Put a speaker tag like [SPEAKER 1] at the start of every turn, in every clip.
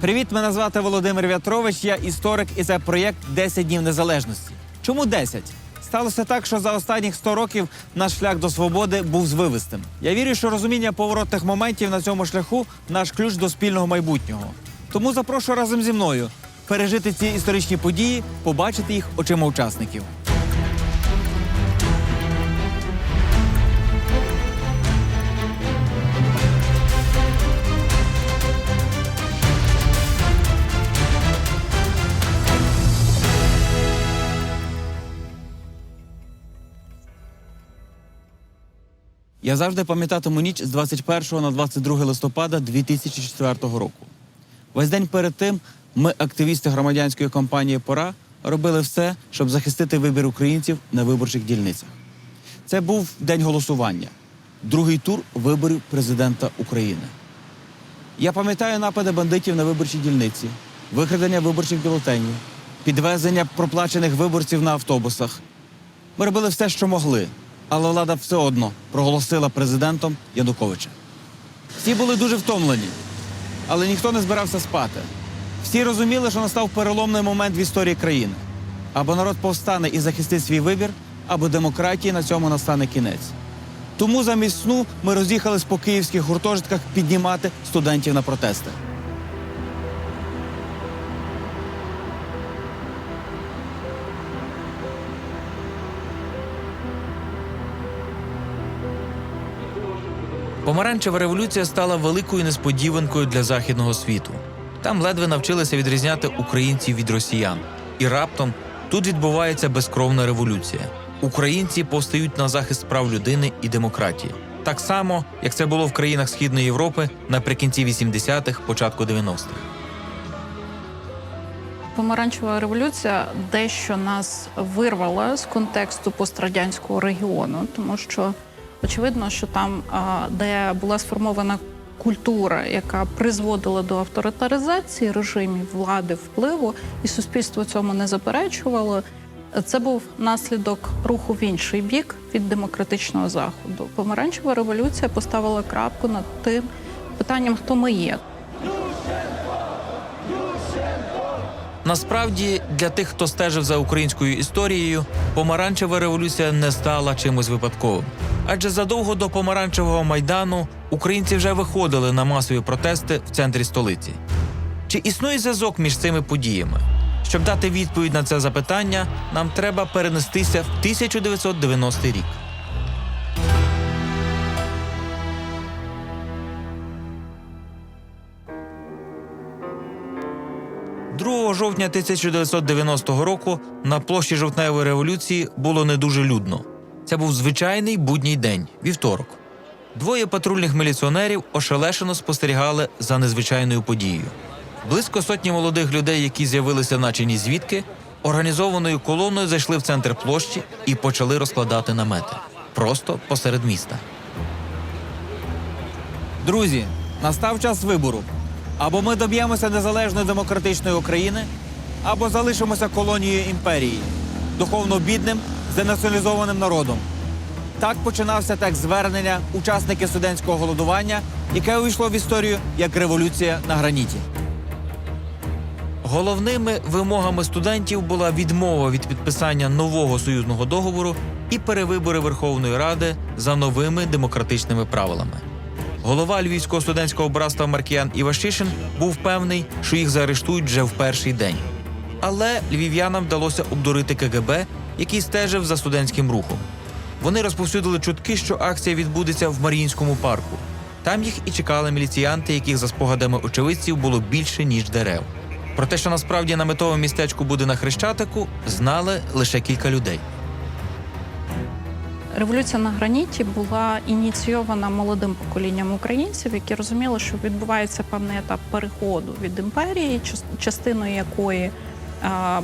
[SPEAKER 1] Привіт, мене звати Володимир В'ятрович. Я історик, і це проєкт «10 днів незалежності. Чому 10? Сталося так, що за останніх 100 років наш шлях до свободи був звивистим. Я вірю, що розуміння поворотних моментів на цьому шляху наш ключ до спільного майбутнього. Тому запрошую разом зі мною пережити ці історичні події, побачити їх очима учасників. Я завжди пам'ятатиму ніч з 21 на 22 листопада 2004 року. Весь день перед тим ми, активісти громадянської компанії Пора, робили все, щоб захистити вибір українців на виборчих дільницях. Це був день голосування, другий тур виборів президента України. Я пам'ятаю напади бандитів на виборчі дільниці, викрадення виборчих бюлетенів, підвезення проплачених виборців на автобусах. Ми робили все, що могли, але влада все одно проголосила президентом Януковича. Всі були дуже втомлені, але ніхто не збирався спати. Всі розуміли, що настав переломний момент в історії країни. Або народ повстане і захистить свій вибір, або демократії на цьому настане кінець. Тому замість сну ми роз'їхались по київських гуртожитках піднімати студентів на протести.
[SPEAKER 2] Помаранчева революція стала великою несподіванкою для західного світу. Там ледве навчилися відрізняти українців від росіян. І раптом тут відбувається безкровна революція. Українці повстають на захист прав людини і демократії, так само, як це було в країнах Східної Європи наприкінці 80-х, початку 90-х.
[SPEAKER 3] Помаранчева революція дещо нас вирвала з контексту пострадянського регіону, тому що очевидно, що там, де була сформована культура, яка призводила до авторитаризації режимів влади впливу, і суспільство цьому не заперечувало. Це був наслідок руху в інший бік від демократичного заходу. Помаранчева революція поставила крапку над тим питанням, хто ми є.
[SPEAKER 2] Насправді, для тих, хто стежив за українською історією, помаранчева революція не стала чимось випадковим. Адже задовго до помаранчевого майдану українці вже виходили на масові протести в центрі столиці. Чи існує зв'язок між цими подіями? Щоб дати відповідь на це запитання, нам треба перенестися в 1990 рік. 2 жовтня 1990 року на площі жовтневої революції було не дуже людно. Це був звичайний будній день, вівторок. Двоє патрульних міліціонерів ошелешено спостерігали за незвичайною подією. Близько сотні молодих людей, які з'явилися наче ні звідки, організованою колоною зайшли в центр площі і почали розкладати намети просто посеред міста.
[SPEAKER 1] Друзі, настав час вибору. Або ми доб'ємося незалежної демократичної України, або залишимося колонією імперії, духовно бідним, денаціоналізованим народом. Так починався текст звернення учасники студентського голодування, яке увійшло в історію як революція на граніті.
[SPEAKER 2] Головними вимогами студентів була відмова від підписання нового союзного договору і перевибори Верховної Ради за новими демократичними правилами. Голова Львівського студентського братства Маркіян Івашишин був певний, що їх заарештують вже в перший день. Але львів'янам вдалося обдурити КГБ, який стежив за студентським рухом. Вони розповсюдили чутки, що акція відбудеться в Маріїнському парку. Там їх і чекали міліціянти, яких за спогадами очевидців було більше ніж дерев. Про те, що насправді наметове містечко буде на Хрещатику, знали лише кілька людей.
[SPEAKER 3] Революція на граніті була ініційована молодим поколінням українців, які розуміли, що відбувається певний етап переходу від імперії, час- частиною якої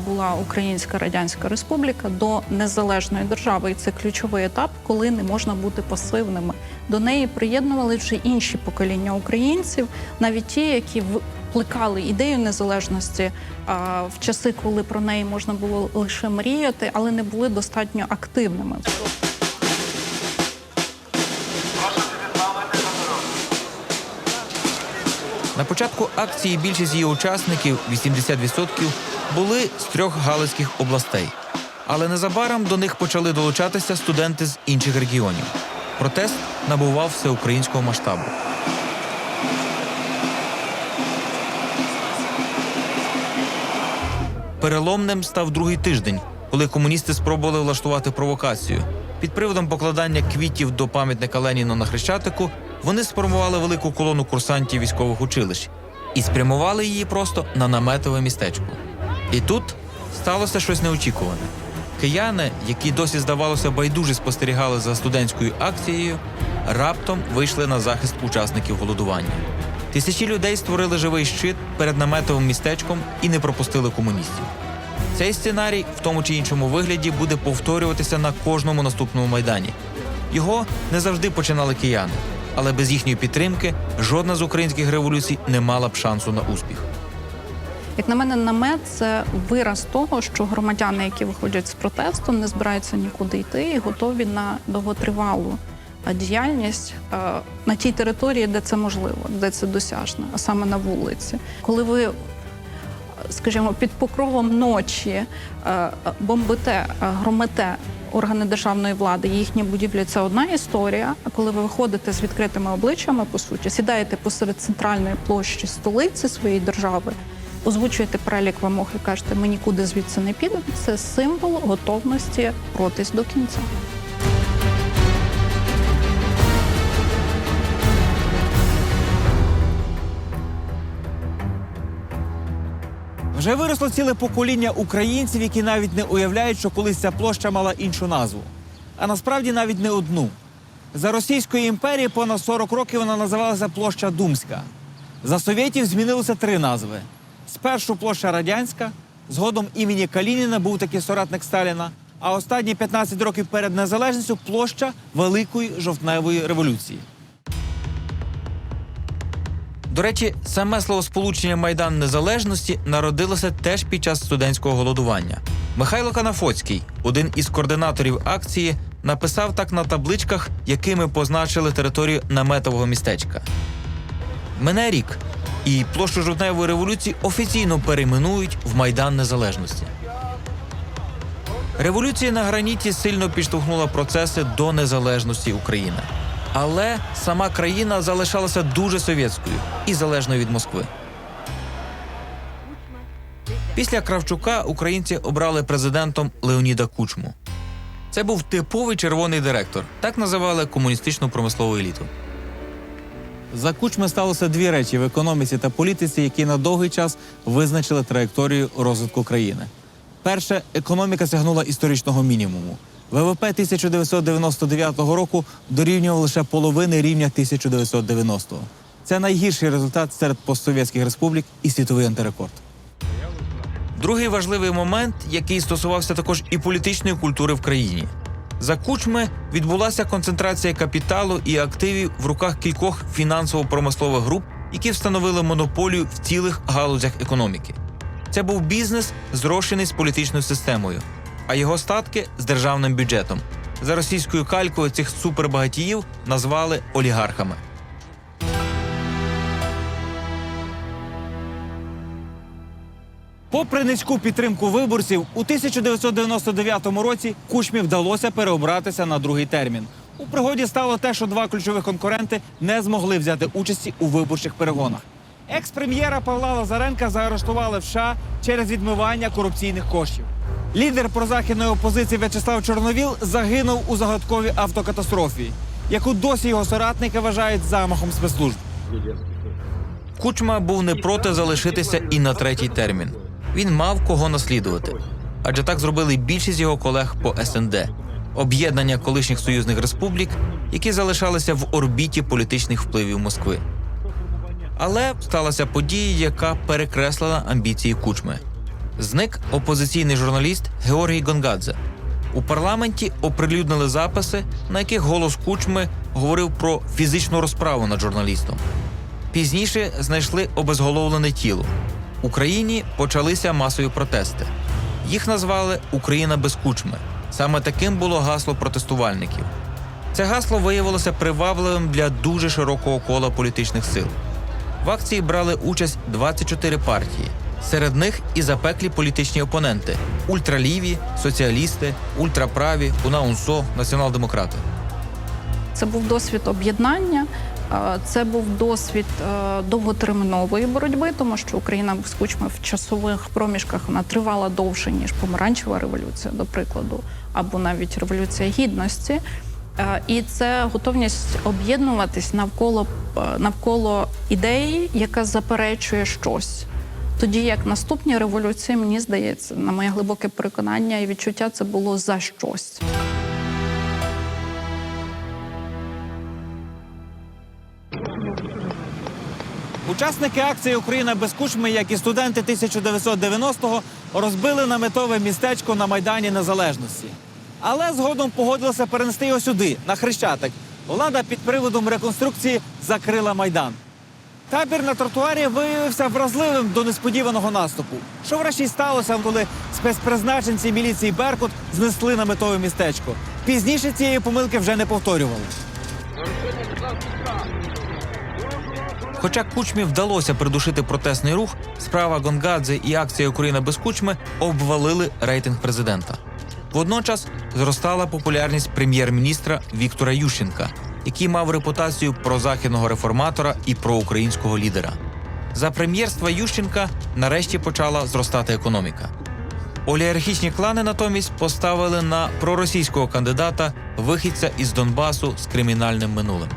[SPEAKER 3] була Українська Радянська Республіка до незалежної держави. І це ключовий етап, коли не можна бути пасивними. До неї приєднували вже інші покоління українців, навіть ті, які плекали ідею незалежності в часи, коли про неї можна було лише мріяти, але не були достатньо активними.
[SPEAKER 2] На початку акції більшість її учасників, 80%, були з трьох галицьких областей. Але незабаром до них почали долучатися студенти з інших регіонів. Протест набував всеукраїнського масштабу. Переломним став другий тиждень, коли комуністи спробували влаштувати провокацію. Під приводом покладання квітів до пам'ятника Леніну на Хрещатику вони сформували велику колону курсантів військових училищ і спрямували її просто на наметове містечко. І тут сталося щось неочікуване. Кияни, які досі, здавалося, байдуже спостерігали за студентською акцією, раптом вийшли на захист учасників голодування. Тисячі людей створили живий щит перед наметовим містечком і не пропустили комуністів. Цей сценарій в тому чи іншому вигляді буде повторюватися на кожному наступному майдані. Його не завжди починали кияни, але без їхньої підтримки жодна з українських революцій не мала б шансу на успіх.
[SPEAKER 3] Як на мене, намет це вираз того, що громадяни, які виходять з протесту, не збираються нікуди йти і готові на довготривалу діяльність на тій території, де це можливо, де це досяжно, а саме на вулиці. Коли ви, скажімо, під покровом ночі бомбите, громите органи державної влади, їхні будівлі це одна історія. А коли ви виходите з відкритими обличчями, по суті, сідаєте посеред центральної площі столиці своєї держави, озвучуєте перелік вимог і кажете, ми нікуди звідси не підемо. Це символ готовності боротись до кінця.
[SPEAKER 1] Вже виросло ціле покоління українців, які навіть не уявляють, що колись ця площа мала іншу назву. А насправді навіть не одну. За Російської імперії понад 40 років вона називалася площа Думська. За совєтів змінилося три назви: спершу площа Радянська, згодом імені Калініна був такий соратник Сталіна. А останні 15 років перед незалежністю площа Великої жовтневої революції.
[SPEAKER 2] До речі, саме словосполучення Майдан Незалежності народилося теж під час студентського голодування. Михайло Канафоцький, один із координаторів акції, написав так на табличках, якими позначили територію наметового містечка. Мине рік, і площу жовтневої революції офіційно перейменують в Майдан Незалежності. Революція на граніті сильно підштовхнула процеси до незалежності України. Але сама країна залишалася дуже совєтською і залежною від Москви. Після Кравчука українці обрали президентом Леоніда Кучму. Це був типовий червоний директор, так називали комуністичну промислову еліту.
[SPEAKER 1] За кучми сталося дві речі в економіці та політиці, які на довгий час визначили траєкторію розвитку країни. Перше, економіка сягнула історичного мінімуму. ВВП 1999 року дорівнював лише половини рівня 1990-го. Це найгірший результат серед постсовєтських республік і світовий антирекорд.
[SPEAKER 2] Другий важливий момент, який стосувався також і політичної культури в країні. За кучми відбулася концентрація капіталу і активів в руках кількох фінансово-промислових груп, які встановили монополію в цілих галузях економіки. Це був бізнес, зрощений з політичною системою, а його статки з державним бюджетом. За російською калькою цих супербагатіїв назвали олігархами.
[SPEAKER 1] Попри низьку підтримку виборців, у 1999 році Кучмі вдалося переобратися на другий термін. У пригоді стало те, що два ключових конкуренти не змогли взяти участі у виборчих перегонах. Екс-прем'єра Павла Лазаренка заарештували в США через відмивання корупційних коштів. Лідер прозахідної опозиції В'ячеслав Чорновіл загинув у загадковій автокатастрофі, яку досі його соратники вважають замахом спецслужб.
[SPEAKER 2] Кучма був не проти залишитися і на третій термін. Він мав кого наслідувати, адже так зробили більшість його колег по СНД об'єднання колишніх союзних республік, які залишалися в орбіті політичних впливів Москви. Але сталася подія, яка перекреслила амбіції кучми. Зник опозиційний журналіст Георгій Гонгадзе. У парламенті оприлюднили записи, на яких голос кучми говорив про фізичну розправу над журналістом. Пізніше знайшли обезголовлене тіло. Україні почалися масові протести. Їх назвали Україна без кучми. Саме таким було гасло протестувальників. Це гасло виявилося привабливим для дуже широкого кола політичних сил. В акції брали участь 24 партії. Серед них і запеклі політичні опоненти: ультраліві, соціалісти, ультраправі, УНАУНСО, націонал-демократи.
[SPEAKER 3] Це був досвід об'єднання. Е, Це був досвід е, довготермінової боротьби, тому що Україна без кучми в часових проміжках вона тривала довше ніж помаранчева революція, до прикладу, або навіть революція гідності. Е, І це готовність об'єднуватись навколо навколо ідеї, яка заперечує щось. Тоді як наступні революції, мені здається, на моє глибоке переконання і відчуття, це було за щось.
[SPEAKER 1] Учасники акції Україна без кучми, як і студенти 1990-го, розбили наметове містечко на Майдані Незалежності. Але згодом погодилися перенести його сюди, на Хрещатик. Влада під приводом реконструкції закрила майдан. Табір на тротуарі виявився вразливим до несподіваного наступу. Що врешті сталося, коли спецпризначенці міліції Беркут знесли наметове містечко. Пізніше цієї помилки вже не повторювали.
[SPEAKER 2] Хоча кучмі вдалося придушити протестний рух, справа Гонгадзе і акція Україна без кучми обвалили рейтинг президента. Водночас зростала популярність прем'єр-міністра Віктора Ющенка, який мав репутацію прозахідного реформатора і проукраїнського лідера. За прем'єрства Ющенка нарешті почала зростати економіка. Олігархічні клани натомість поставили на проросійського кандидата вихідця із Донбасу з кримінальним минулим.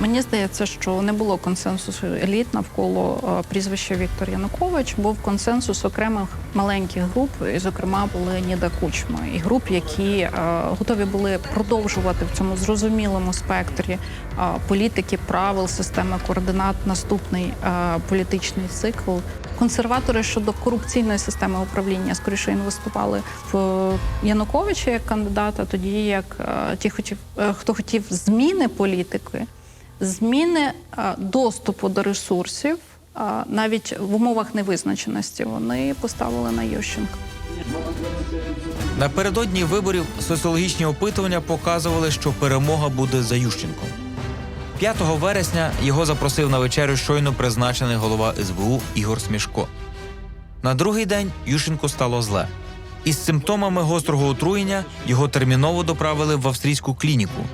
[SPEAKER 3] Мені здається, що не було консенсусу еліт навколо е, прізвища Віктор Янукович. Був консенсус окремих маленьких груп, і, зокрема, були Леоніда Кучма і груп, які е, готові були продовжувати в цьому зрозумілому спектрі е, політики, правил, системи координат, наступний політичний цикл. Консерватори щодо корупційної системи управління скоріше інвестували в Януковича як кандидата, тоді як ті хотів, хто хотів зміни політики зміни е, доступу до ресурсів е, навіть в умовах невизначеності вони поставили на Ющенка.
[SPEAKER 2] Напередодні виборів соціологічні опитування показували, що перемога буде за Ющенком. 5 вересня його запросив на вечерю щойно призначений голова СБУ Ігор Смішко. На другий день Ющенку стало зле. Із симптомами гострого отруєння його терміново доправили в австрійську клініку,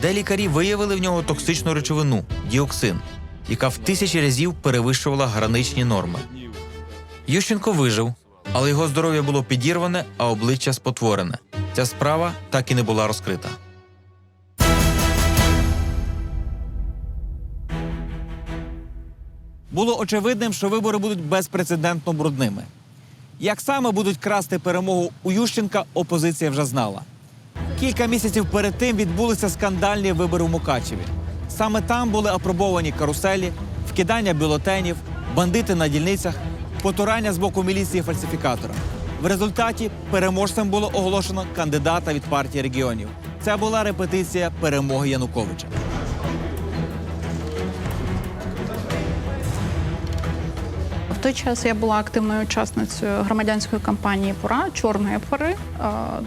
[SPEAKER 2] де лікарі виявили в нього токсичну речовину діоксин, яка в тисячі разів перевищувала граничні норми. Ющенко вижив, але його здоров'я було підірване, а обличчя спотворене. Ця справа так і не була розкрита.
[SPEAKER 1] Було очевидним, що вибори будуть безпрецедентно брудними. Як саме будуть красти перемогу у Ющенка, опозиція вже знала. Кілька місяців перед тим відбулися скандальні вибори в Мукачеві. Саме там були апробовані каруселі, вкидання бюлетенів, бандити на дільницях, потурання з боку міліції фальсифікатора. В результаті переможцем було оголошено кандидата від партії регіонів. Це була репетиція перемоги Януковича.
[SPEAKER 3] Той час я була активною учасницею громадянської кампанії Пора Чорної пори,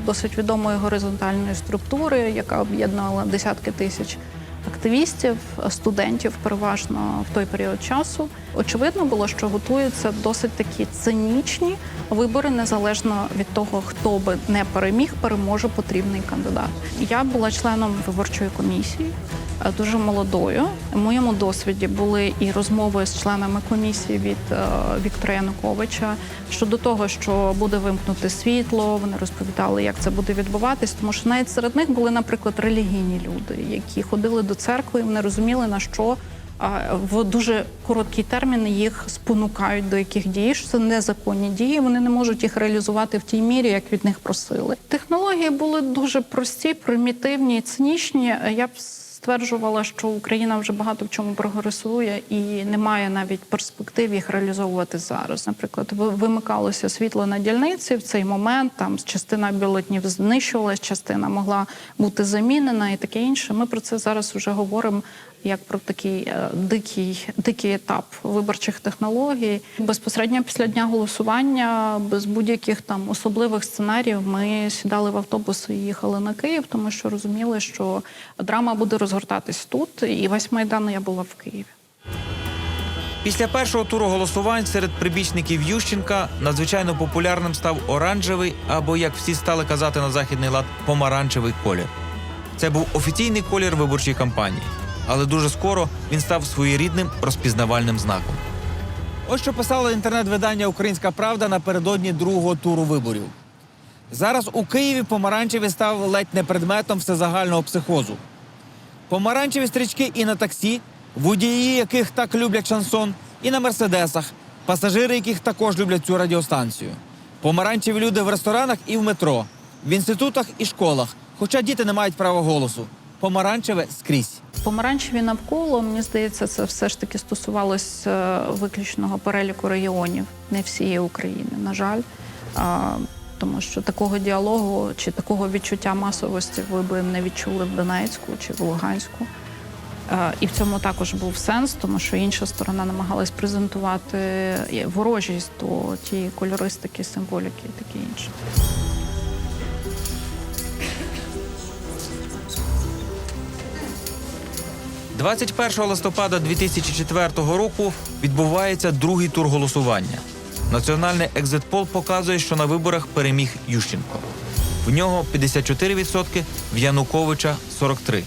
[SPEAKER 3] досить відомої горизонтальної структури, яка об'єднувала десятки тисяч активістів, студентів, переважно в той період часу. Очевидно було, що готуються досить такі цинічні вибори, незалежно від того, хто би не переміг, переможе потрібний кандидат. Я була членом виборчої комісії. Е, Дуже молодою. У моєму досвіді були і розмови з членами комісії від е, Віктора Януковича щодо того, що буде вимкнути світло. Вони розповідали, як це буде відбуватись, тому що навіть серед них були, наприклад, релігійні люди, які ходили до церкви, і вони розуміли на що. а, В дуже короткий термін їх спонукають до яких дій, що це незаконні дії. Вони не можуть їх реалізувати в тій мірі, як від них просили. Технології були дуже прості, примітивні, і цинічні. Я б стверджувала, що Україна вже багато в чому прогресує і немає навіть перспектив їх реалізовувати зараз. Наприклад, ви- вимикалося світло на дільниці в цей момент. Там частина бюлетнів знищувалась, частина могла бути замінена і таке інше. Ми про це зараз вже говоримо. Як про такий е, дикий, дикий етап виборчих технологій, безпосередньо після дня голосування, без будь-яких там особливих сценаріїв, ми сідали в автобус і їхали на Київ, тому що розуміли, що драма буде розгортатись тут, і весь майдан я була в Києві.
[SPEAKER 4] Після першого туру голосувань серед прибічників Ющенка надзвичайно популярним став оранжевий або, як всі стали казати на західний лад, помаранчевий колір. Це був офіційний колір виборчої кампанії, але дуже скоро він став своєрідним розпізнавальним знаком.
[SPEAKER 2] Ось що писало інтернет-видання Українська Правда напередодні другого туру виборів. Зараз у Києві помаранчевий став ледь не предметом всезагального психозу. Помаранчеві стрічки і на таксі, водії яких так люблять шансон, і на мерседесах, пасажири яких також люблять цю радіостанцію. Помаранчеві люди в ресторанах і в метро, в інститутах і школах, хоча діти не мають права голосу. Помаранчеве скрізь.
[SPEAKER 3] Помаранчеві навколо, мені здається, це все ж таки стосувалось е, виключного переліку регіонів, не всієї України, на жаль. Тому що такого діалогу чи такого відчуття масовості ви би не відчули в Донецьку чи в Луганську. Е, І в цьому також був сенс, тому що інша сторона намагалась презентувати е, ворожість до тієї кольористики, символіки і таке інше.
[SPEAKER 4] – 21 листопада 2004 року відбувається другий тур голосування. Національний екзитпол показує, що на виборах переміг Ющенко. В нього 54%, в Януковича 43%.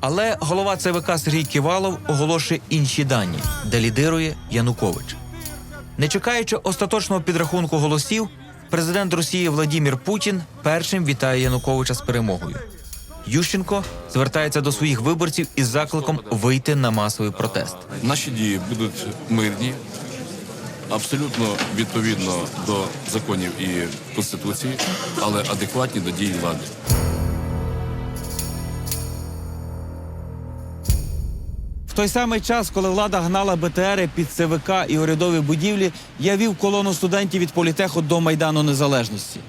[SPEAKER 4] Але голова ЦВК Сергій Ківалов оголошує інші дані, де лідирує Янукович. Не чекаючи остаточного підрахунку голосів, президент Росії Владімір Путін першим вітає Януковича з перемогою. Ющенко звертається до своїх виборців із закликом вийти на масовий протест.
[SPEAKER 5] Наші дії будуть мирні, абсолютно відповідно до законів і конституції, але адекватні до дій влади.
[SPEAKER 2] В той самий час, коли влада гнала БТРи під ЦВК і урядові будівлі, я вів колону студентів від політеху до Майдану Незалежності.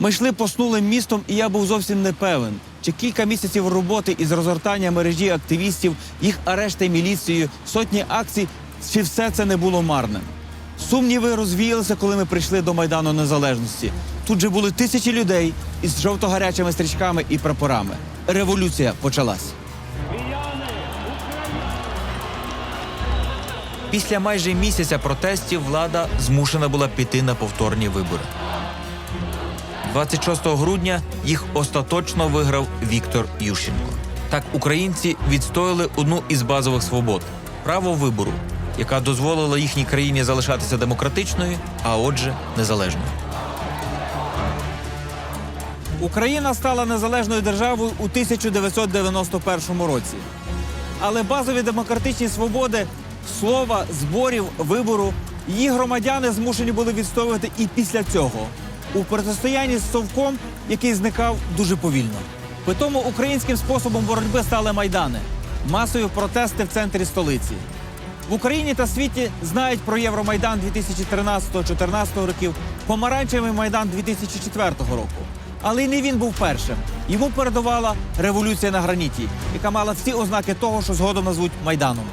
[SPEAKER 2] Ми йшли поснулим містом, і я був зовсім не певен, чи кілька місяців роботи із розгортання мережі активістів, їх арешти міліцією, сотні акцій, чи все це не було марним. Сумніви розвіялися, коли ми прийшли до Майдану Незалежності. Тут же були тисячі людей із жовто-гарячими стрічками і прапорами. Революція почалась.
[SPEAKER 4] Після майже місяця протестів влада змушена була піти на повторні вибори. 26 грудня їх остаточно виграв Віктор Ющенко. Так українці відстояли одну із базових свобод право вибору, яка дозволила їхній країні залишатися демократичною, а отже, незалежною.
[SPEAKER 2] Україна стала незалежною державою у 1991 році. Але базові демократичні свободи слова, зборів, вибору її громадяни змушені були відстоювати і після цього у протистоянні з совком, який зникав дуже повільно. Питому українським способом боротьби стали майдани, масові протести в центрі столиці. В Україні та світі знають про Євромайдан 2013-2014 років, помаранчевий майдан 2004 року. Але й не він був першим. Йому передувала революція на граніті, яка мала всі ознаки того, що згодом назвуть майданом.